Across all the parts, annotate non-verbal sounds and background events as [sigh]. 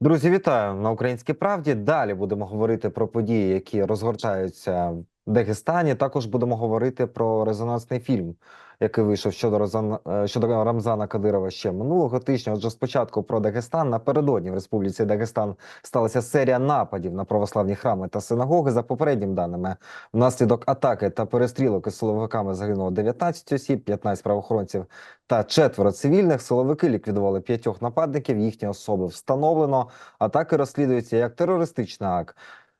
Друзі, вітаю на українській правді. Далі будемо говорити про події, які розгортаються в Дагестані. Також будемо говорити про резонансний фільм, який вийшов щодо Розан... е, щодо Рамзана Кадирова ще минулого тижня. Отже, спочатку про Дагестан напередодні в Республіці Дагестан сталася серія нападів на православні храми та синагоги. За попередніми даними, внаслідок атаки та перестрілок із силовиками загинуло 19 осіб, 15 правоохоронців та четверо цивільних. Силовики ліквідували п'ятьох нападників. Їхні особи встановлено. Атаки розслідуються як терористичний акт.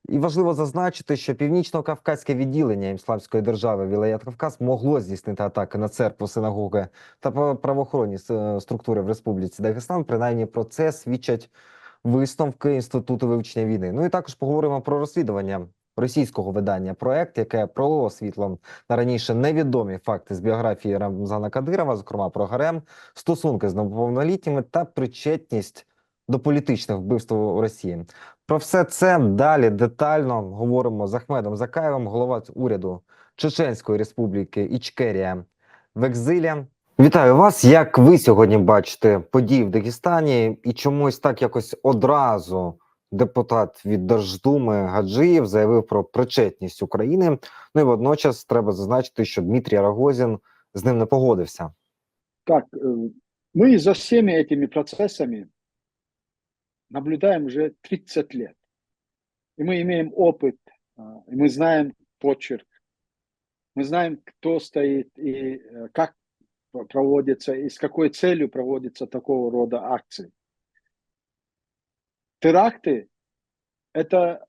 І важливо зазначити, що північно-кавказьке відділення Ісламської держави Вілаят Кавказ могло здійснити атаки на церкву, синагоги та пра- правоохоронні структури в Республіці Дагестан. Принаймні про це свідчать висновки інституту вивчення війни. Ну і також поговоримо про розслідування російського видання проект, яке пролило світлом на раніше невідомі факти з біографії Рамзана Кадирова, зокрема про гарем, стосунки з неповнолітніми та причетність до політичних вбивств у Росії. Про все це далі детально говоримо з Ахмедом Закаєвим, голова уряду Чеченської Республіки Ічкерія в екзилі. Вітаю вас. Як ви сьогодні бачите події в Дагестані і чомусь так якось одразу депутат від Держдуми Гаджиєв заявив про причетність України. Ну і водночас треба зазначити, що Дмитрій Рогозін з ним не погодився. Так, э, мы за всеми этими процессами наблюдаем уже 30 лет. И мы имеем опыт, а, и мы знаем почерк, мы знаем, кто стоит и э, как проводится, и с какой целью проводятся такого рода акции. Теракты – это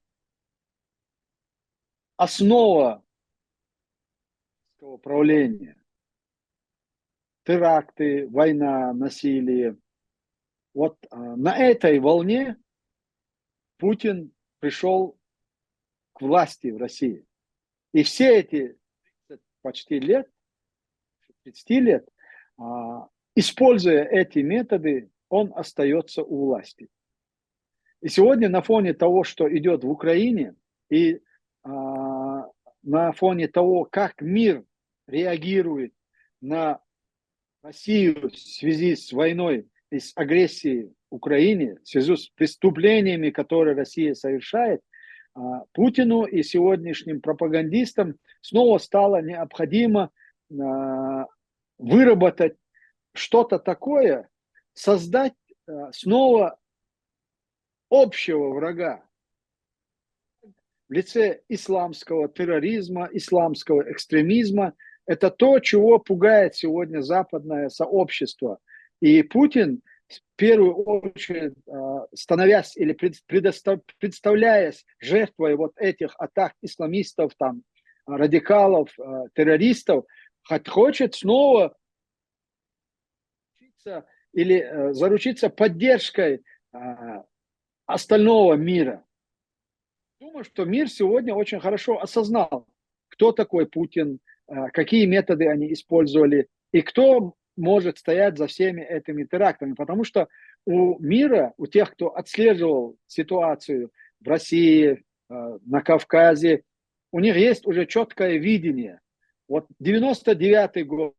основа управления. Теракты, война, насилие. Вот а, на этой волне Путин пришел к власти в России. И все эти 30 почти лет, 30 лет, а, используя эти методы, он остается у власти. И сегодня на фоне того, что идет в Украине, и а, на фоне того, как мир реагирует на Россию в связи с войной и с агрессией в Украине, в связи с преступлениями, которые Россия совершает, а, Путину и сегодняшним пропагандистам снова стало необходимо а, выработать что-то такое, создать а, снова общего врага в лице исламского терроризма, исламского экстремизма. Это то, чего пугает сегодня западное сообщество. И Путин, в первую очередь, а, становясь или представляясь жертвой вот этих атак исламистов, там, радикалов, а, террористов, хочет снова или э, заручиться поддержкой а, остального мира. Думаю, что мир сегодня очень хорошо осознал, кто такой Путин, какие методы они использовали и кто может стоять за всеми этими терактами. Потому что у мира, у тех, кто отслеживал ситуацию в России, а, на Кавказе, у них есть уже четкое видение. Вот 99 год,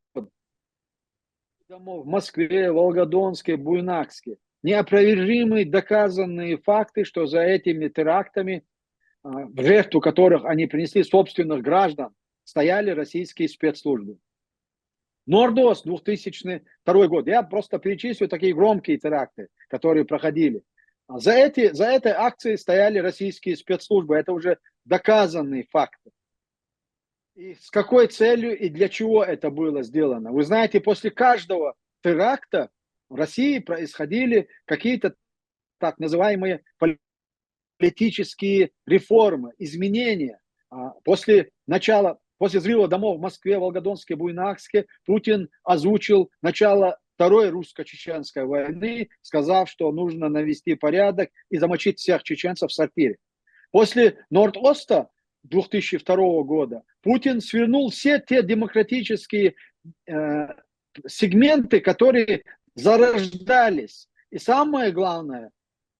в Москве, Волгодонске, Буйнакске. Неопровержимые доказанные факты, что за этими терактами, а, в жертву которых они принесли собственных граждан, стояли российские спецслужбы. Нордос, 2002 год. Я просто перечислю такие громкие теракты, которые проходили. А За, эти, за этой акцией стояли российские спецслужбы. Это уже доказанные факты. И с какой целью и для чего это было сделано? Вы знаете, после каждого теракта в России происходили какие-то так называемые политические реформы, изменения. А После начала, после взрыва домов в Москве, Волгодонске, Буйнакске, Путин озвучил начало Второй русско-чеченской войны, сказав, что нужно навести порядок и замочить всех чеченцев в сортире. После Норд-Оста 2002 года Путин свернул все те демократические э, сегменты, которые зарождались. И самое главное,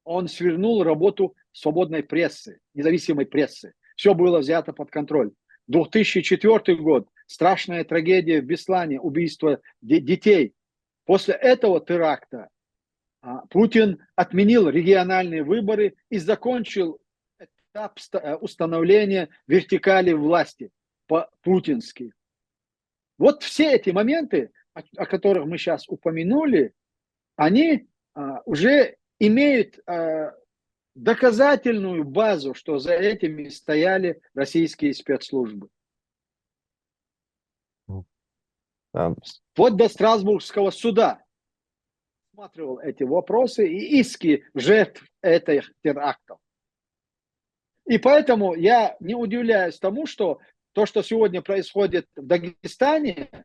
он свернул работу свободной прессы, независимой прессы. Все было взято под контроль. 2004 год, страшная трагедия в Беслане, убийство де- детей. После этого теракта а, Путин отменил региональные выборы и закончил этап э, установления вертикали власти по-путински. Вот все эти моменты, о, о которых мы сейчас упомянули, они а, уже имеют а, доказательную базу, что за этими стояли российские спецслужбы. Вплоть до Страсбургского суда рассматривал эти вопросы и иски жертв этих терактов. И поэтому я не удивляюсь тому, что то, что сегодня происходит в Дагестане,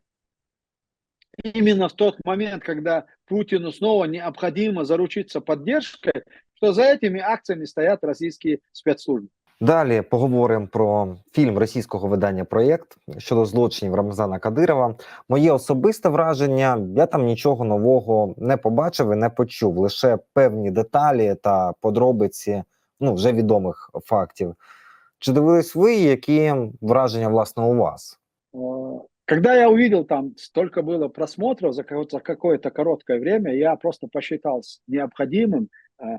именно в тот момент, когда Путину снова необходимо заручиться поддержкой, что за этими акциями стоят российские спецслужбы. Далі поговоримо про фільм російського видання Проєкт щодо злочинів Рамзана Кадирова. Моє особисте враження: я там нічого нового не побачив і не почув. Лише певні деталі та подробиці ну вже відомих фактів. Чи дивились ви, які враження власне у вас? Э, Когда я увидел там столько было просмотров за ка- за какое-то короткое время, я просто посчитал с- необходимым э,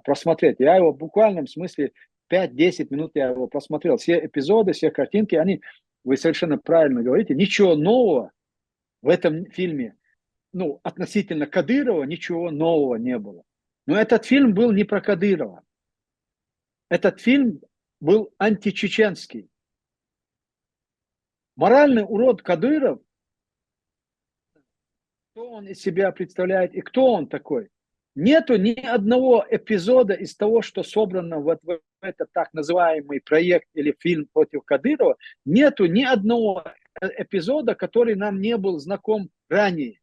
просмотреть. Я его в буквальном смысле 5-10 минут я его просмотрел. Все эпизоды, все картинки, они, вы совершенно правильно говорите, ничего нового в этом фильме, ну, относительно Кадырова, ничего нового не было. Но этот фильм был не про Кадырова. Этот фильм был античеченский. Моральный урод Кадыров, что он из себя представляет и кто он такой. Нету ни одного эпизода из того, что собрано вот в этот так называемый проект или фильм против Кадырова, нету ни одного эпизода, который нам не был знаком ранее.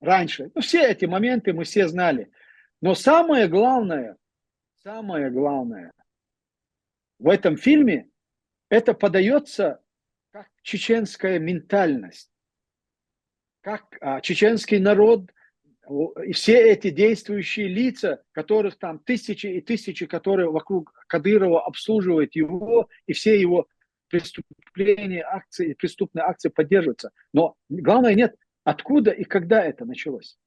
Раньше. Ну, все эти моменты мы все знали. Но самое главное, самое главное в этом фильме, это подается как чеченская ментальность, как а, чеченский народ и все эти действующие лица, которых там тысячи и тысячи, которые вокруг Кадырова обслуживают его, и все его преступления, акции, преступные акции поддерживаются. Но главное нет, откуда и когда это началось.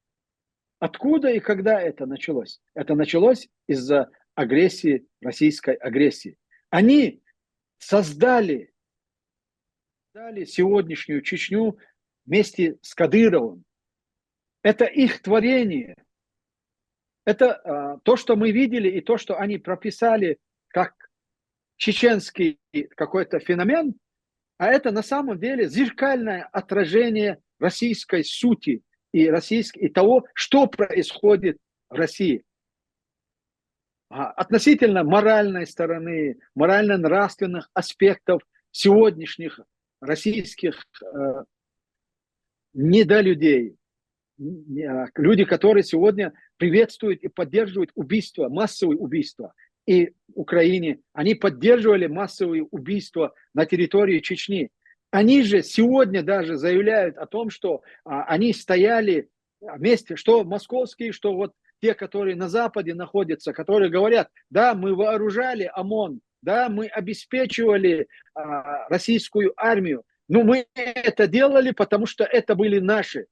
Откуда и когда это началось? Это началось из-за агрессии, российской агрессии. Они создали, создали сегодняшнюю Чечню вместе с Кадыровым. Это их творение. Это а, то, что мы видели, и то, что они прописали как чеченский какой-то феномен, а это на самом деле зеркальное отражение российской сути и, российской, и того, что происходит в России. А, Относительно моральной стороны, морально-нравственных аспектов сегодняшних российских э, недолюдей, не- люди, которые сегодня приветствуют и поддерживают убийства, массовые убийства. И Украине они поддерживали массовые убийства на территории Чечни. Они же сегодня даже заявляют о том, что а, они стояли вместе, что московские, что вот те, которые на Западе находятся, которые говорят, да, мы вооружали ОМОН, да, мы обеспечивали а, российскую армию, но мы это делали, потому что это были наши.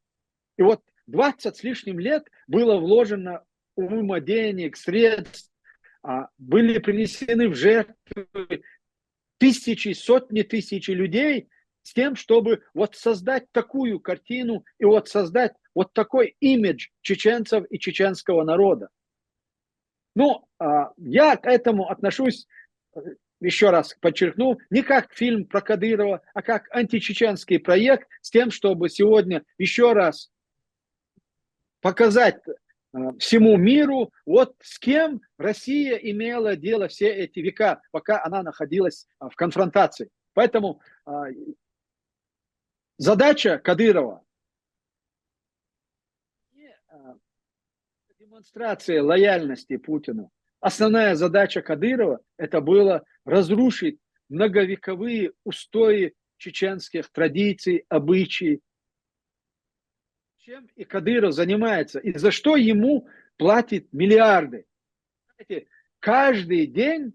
И вот 20 с лишним лет было вложено уйма денег, средств, а, были принесены в жертвы тысячи, сотни тысяч людей с тем, чтобы вот создать такую картину и вот создать вот такой имидж чеченцев и чеченского народа. Ну, а, я к этому отношусь, э, еще раз подчеркну, не как фильм про Кадырова, а как античеченский проект с тем, чтобы сегодня еще раз показать э, всему миру, вот с кем Россия имела дело все эти века, пока она находилась а, в конфронтации. Поэтому а, задача Кадырова не демонстрация лояльности Путину. Основная задача Кадырова это было разрушить многовековые устои чеченских традиций, обычаи. Чем и Кадыров занимается, и за что ему платит миллиарды. Знаете, каждый день,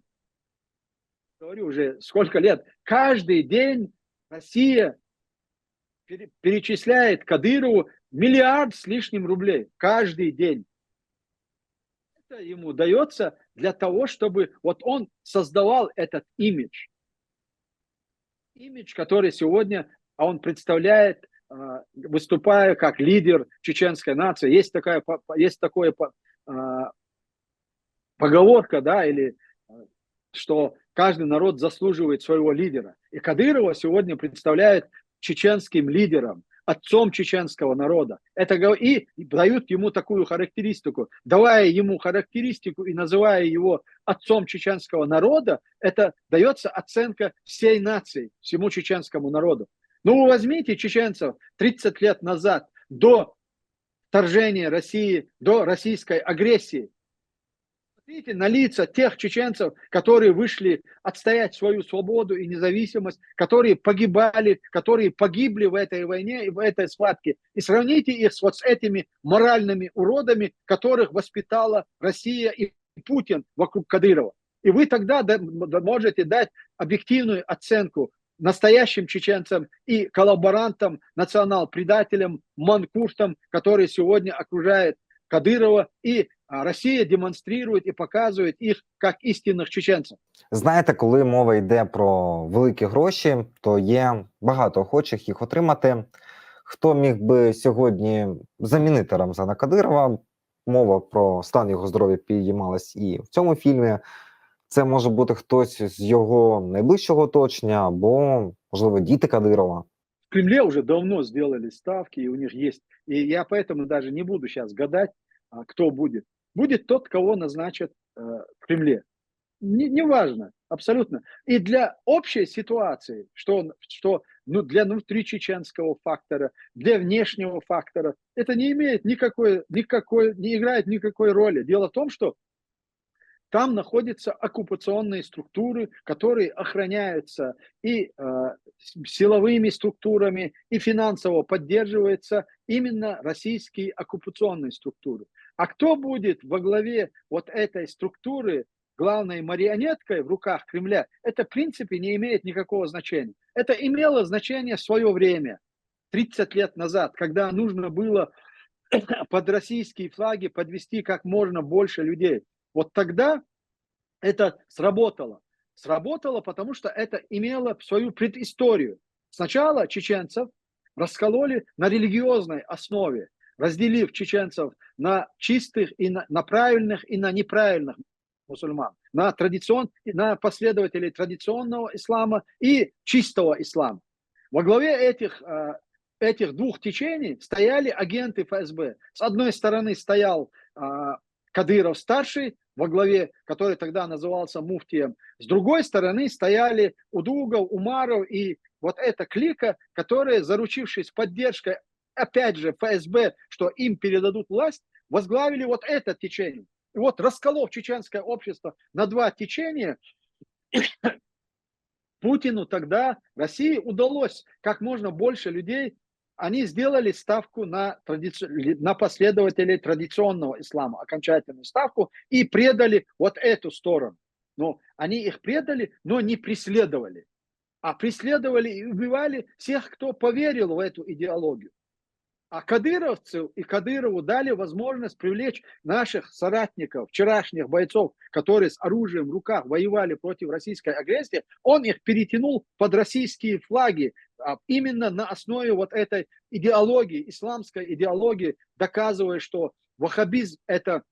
говорю уже сколько лет, каждый день Россия пере- перечисляет Кадырову миллиард с лишним рублей. Каждый день. это ему дается для того, чтобы вот он создавал этот имидж. Имидж, который сегодня а он представляет, выступая как лидер чеченской нации. Есть такая, есть такое а, поговорка, да, или а, что каждый народ заслуживает своего лидера. И Кадырова сегодня представляет чеченским лидером отцом чеченского народа. Это и дают ему такую характеристику. Давая ему характеристику и называя его отцом чеченского народа, это дается оценка всей нации, всему чеченскому народу. Ну, возьмите чеченцев 30 лет назад, до вторжения России, до российской агрессии. Смотрите на лица тех чеченцев, которые вышли отстоять свою свободу и независимость, которые погибали, которые погибли в этой войне и в этой схватке. И сравните их с вот с этими моральными уродами, которых воспитала Россия и Путин вокруг Кадырова. И вы тогда можете дать объективную оценку настоящим чеченцам и коллаборантам, национал-предателям, манкуртам, которые сегодня окружают Кадырова, и Росія демонструє і показує їх як істинних чеченців. Знаєте, коли мова йде про великі гроші, то є багато охочих їх отримати. Хто міг би сьогодні замінити Рамзана Кадирова? Мова про стан його здоров'я підіймалась і в цьому фільмі. Це може бути хтось з його найближчого оточення, або, можливо, діти Кадирова. В Кремле уже давно сделали ставки, и у них есть. И я поэтому даже не буду сейчас гадать, кто будет. Будет тот, кого назначат э, в Кремле. Не, неважно, абсолютно. И для общей ситуации, что, что ну, для внутричеченского фактора, для внешнего фактора, это не имеет никакой, никакой, не играет никакой роли. Дело в том, что там находятся оккупационные структуры, которые охраняются и э, силовыми структурами, и финансово поддерживаются именно российские оккупационные структуры. А кто будет во главе вот этой структуры, главной марионеткой в руках Кремля, это в принципе не имеет никакого значения. Это имело значение в свое время, 30 лет назад, когда нужно было [clears throat] под российские флаги подвести как можно больше людей. Вот тогда это сработало. Сработало, потому что это имело свою предысторию. Сначала чеченцев раскололи на религиозной основе, разделив чеченцев на чистых и на, на правильных и на неправильных мусульман, на, традицион, на последователей традиционного ислама и чистого ислама. Во главе этих, а, этих двух течений стояли агенты ФСБ. С одной стороны стоял а, Кадыров старший, во главе, который тогда назывался муфтием. С другой стороны стояли Удугов, Умаров и вот эта клика, которая, заручившись поддержкой, опять же, ФСБ, что им передадут власть, возглавили вот это течение. И вот расколов чеченское общество на два течения, [coughs] Путину тогда, России удалось как можно больше людей они сделали ставку на, традици... на последователей традиционного ислама, окончательную ставку, и предали вот эту сторону. Но они их предали, но не преследовали. А преследовали и убивали всех, кто поверил в эту идеологию. А кадыровцев и Кадырову дали возможность привлечь наших соратников, вчерашних бойцов, которые с оружием в руках воевали против российской агрессии. Он их перетянул под российские флаги, именно на основе вот этой идеологии, исламской идеологии, доказывая, что ваххабизм – это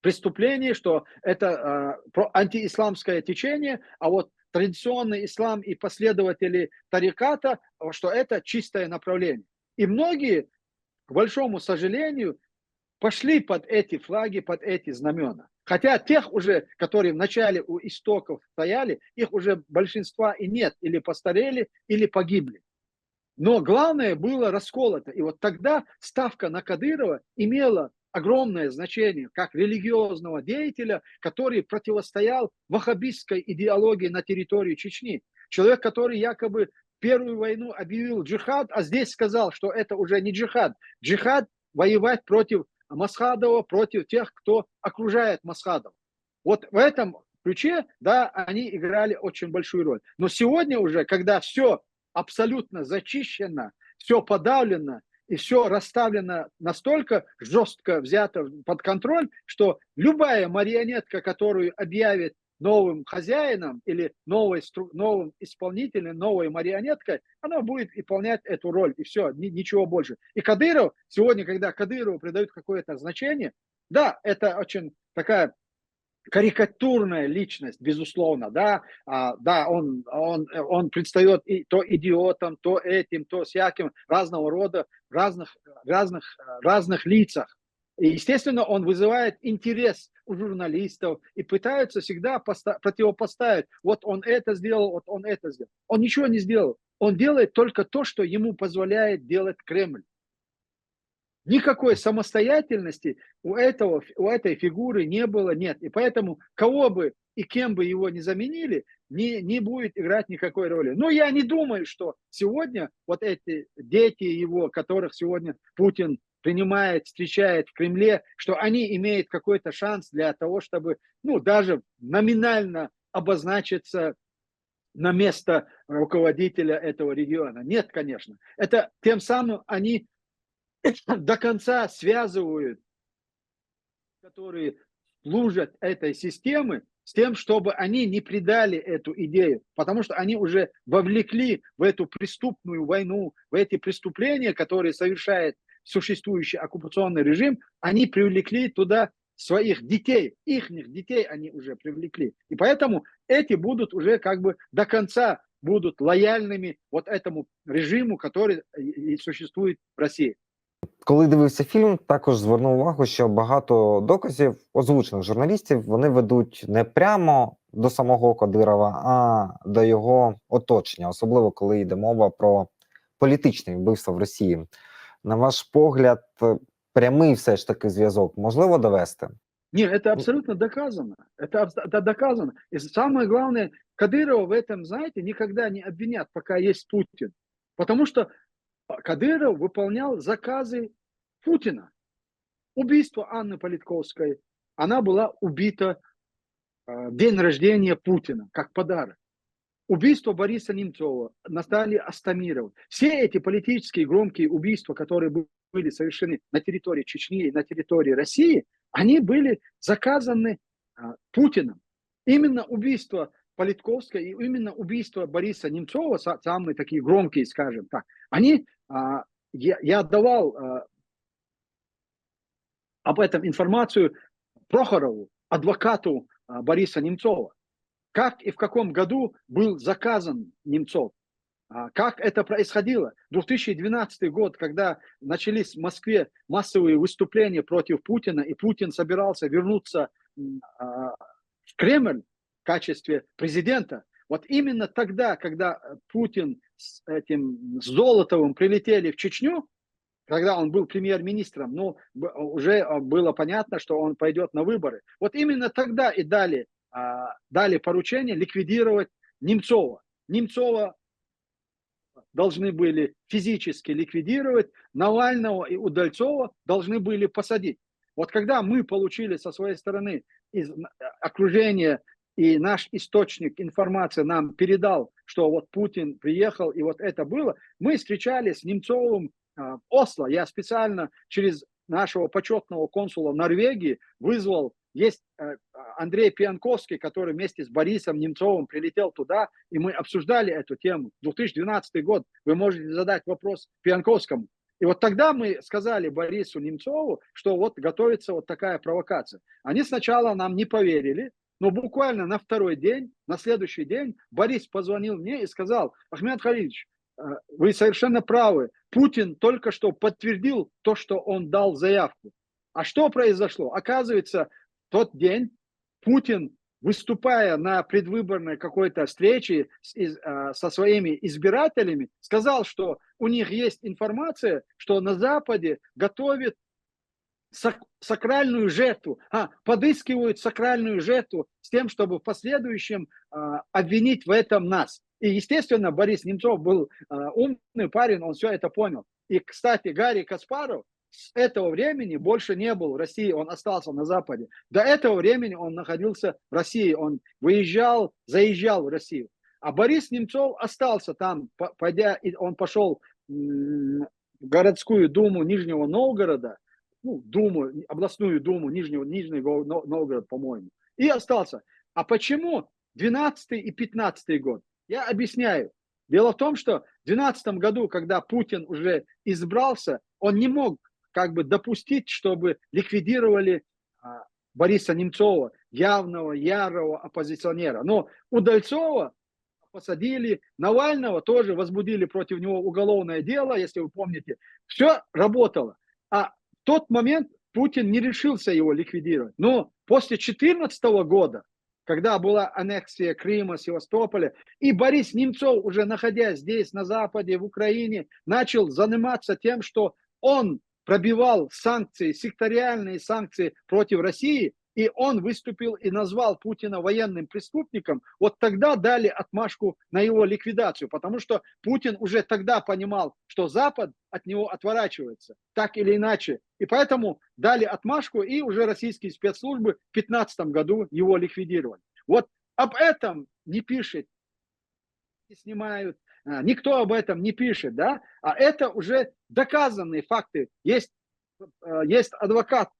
преступление, что это э, антиисламское течение, а вот традиционный ислам и последователи тариката, что это чистое направление. И многие, к большому сожалению, пошли под эти флаги, под эти знамена. Хотя тех уже, которые в начале у истоков стояли, их уже большинства и нет, или постарели, или погибли. Но главное было расколото. И вот тогда ставка на Кадырова имела огромное значение как религиозного деятеля, который противостоял ваххабистской идеологии на территории Чечни. Человек, который якобы первую войну объявил джихад, а здесь сказал, что это уже не джихад. Джихад воевать против Масхадова, против тех, кто окружает Масхадова. Вот в этом ключе, да, они играли очень большую роль. Но сегодня уже, когда все абсолютно зачищено, все подавлено, и все расставлено настолько жестко взято под контроль, что любая марионетка, которую объявит новым хозяином или новой, новым исполнителем, новой марионеткой, она будет выполнять эту роль, и все, ничего больше. И Кадыров, сегодня, когда Кадырову придают какое-то значение, да, это очень такая карикатурная личность, безусловно, да, а, да, он, он, он предстает и то идиотом, то этим, то всяким, разного рода, разных, разных, разных лицах. И, естественно, он вызывает интерес у журналистов и пытаются всегда противопоставить. Вот он это сделал, вот он это сделал. Он ничего не сделал. Он делает только то, что ему позволяет делать Кремль. Никакой самостоятельности у, этого, у этой фигуры не было, нет. И поэтому кого бы и кем бы его не заменили, не, не будет играть никакой роли. Но я не думаю, что сегодня вот эти дети его, которых сегодня Путин принимает, встречает в Кремле, что они имеют какой-то шанс для того, чтобы, ну, даже номинально обозначиться на место руководителя этого региона. Нет, конечно. Это тем самым они [coughs] до конца связывают, которые служат этой системы, с тем, чтобы они не предали эту идею, потому что они уже вовлекли в эту преступную войну, в эти преступления, которые совершает существующий оккупационный режим, они привлекли туда своих детей, их детей они уже привлекли. И поэтому эти будут уже как бы до конца будут лояльными вот этому режиму, который и существует в России. Коли дивився фільм, також звернув увагу, що багато доказів озвучених журналістів вони ведуть не прямо до самого Кадирова, а до його оточення, особливо коли йде мова про політичне вбивство в Росії. На ваш погляд, прямий все ж таки зв'язок можливо довести? Ні, это абсолютно доказано. Это, это доказано. И самое главное, Кадырова в этом, знаете, никогда не обвинят, пока есть Путин. Потому что Кадыров выполнял заказы Путина. Убийство Анны Политковской. Она была убита в день рождения Путина, как подарок. Убийство Бориса Немцова, Натальи Астамиров. Все эти политические громкие убийства, которые были совершены на территории Чечни и на территории России, они были заказаны а, Путиным. Именно убийство Политковской и именно убийство Бориса Немцова, самые такие громкие, скажем так, они, а, я, я давал а, об этом информацию Прохорову, адвокату а, Бориса Немцова как и в каком году был заказан Немцов, а, как это происходило. 2012 год, когда начались в Москве массовые выступления против Путина, и Путин собирался вернуться а, в Кремль в качестве президента, вот именно тогда, когда Путин с этим Золотовым прилетели в Чечню, когда он был премьер-министром, ну, уже было понятно, что он пойдет на выборы. Вот именно тогда и дали а, дали поручение ликвидировать Немцова. Немцова должны были физически ликвидировать, Навального и Удальцова должны были посадить. Вот когда мы получили со своей стороны из окружения и наш источник информации нам передал, что вот Путин приехал и вот это было, мы встречались с Немцовым а, в Осло. Я специально через нашего почетного консула Норвегии вызвал есть э, Андрей Пьянковский, который вместе с Борисом Немцовым прилетел туда, и мы обсуждали эту тему. 2012 год, вы можете задать вопрос Пьянковскому. И вот тогда мы сказали Борису Немцову, что вот готовится вот такая провокация. Они сначала нам не поверили, но буквально на второй день, на следующий день Борис позвонил мне и сказал, Ахмед Халидович, э, вы совершенно правы, Путин только что подтвердил то, что он дал заявку. А что произошло? Оказывается, тот день Путин, выступая на предвыборной какой-то встрече с, э, со своими избирателями, сказал, что у них есть информация, что на Западе готовят сак сакральную жертву, а, подыскивают сакральную жертву с тем, чтобы в последующем а, обвинить в этом нас. И, естественно, Борис Немцов был а, умный парень, он все это понял. И, кстати, Гарри Каспаров, с этого времени больше не был в России, он остался на Западе. До этого времени он находился в России, он выезжал, заезжал в Россию. А Борис Немцов остался там, пойдя, он пошел городскую думу Нижнего Новгорода, ну, думу, областную думу Нижнего, Нижний Го- Но- Новгород, по-моему, и остался. А почему 12 и 15 год? Я объясняю. Дело в том, что в 12 году, когда Путин уже избрался, он не мог как бы допустить, чтобы ликвидировали а, Бориса Немцова, явного, ярого оппозиционера. Но Удальцова посадили, Навального тоже возбудили против него уголовное дело, если вы помните. Все работало. А в тот момент Путин не решился его ликвидировать. Но после 2014 года, когда была аннексия Крыма, Севастополя, и Борис Немцов, уже находясь здесь, на Западе, в Украине, начал заниматься тем, что он пробивал санкции, секториальные санкции против России, и он выступил и назвал Путина военным преступником, вот тогда дали отмашку на его ликвидацию, потому что Путин уже тогда понимал, что Запад от него отворачивается, так или иначе. И поэтому дали отмашку, и уже российские спецслужбы в 2015 году его ликвидировали. Вот об этом не пишет, не снимают, никто об этом не пишет, да, а это уже доказанные факты. Есть, э, есть адвокат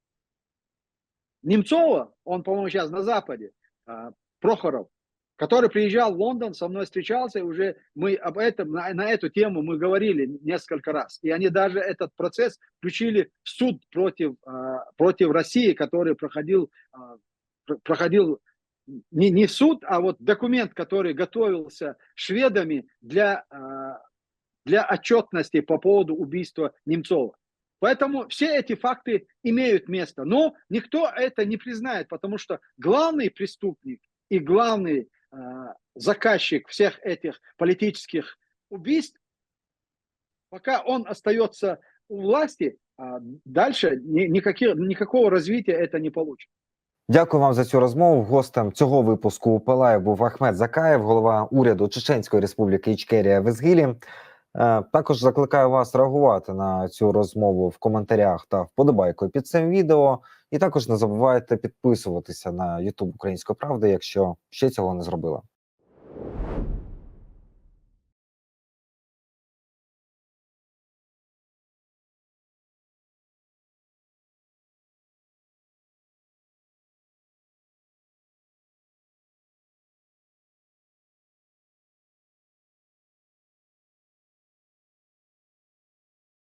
Немцова, он, по-моему, сейчас на Западе, а, Прохоров, который приезжал в Лондон, со мной встречался, и уже мы об этом, на, на эту тему мы говорили несколько раз. И они даже этот процесс включили в суд против, а, против России, который проходил, а, пр- проходил не, не суд, а вот документ, который готовился шведами для, а, для отчетности по поводу убийства Немцова. Поэтому все эти факты имеют место. Но никто это не признает, потому что главный преступник и главный э, заказчик всех этих политических убийств, пока он остается у власти, а дальше ни- никаких, никакого развития это не получит. Дякую вам за цю розмову. Гостем цього випуску у Палаю був Ахмед Закаєв, голова уряду Чеченської Республіки Ічкерія Везгілі. Е, Також закликаю вас реагувати на цю розмову в коментарях та вподобайкою під цим відео. І також не забувайте підписуватися на YouTube Української правди, якщо ще цього не зробили.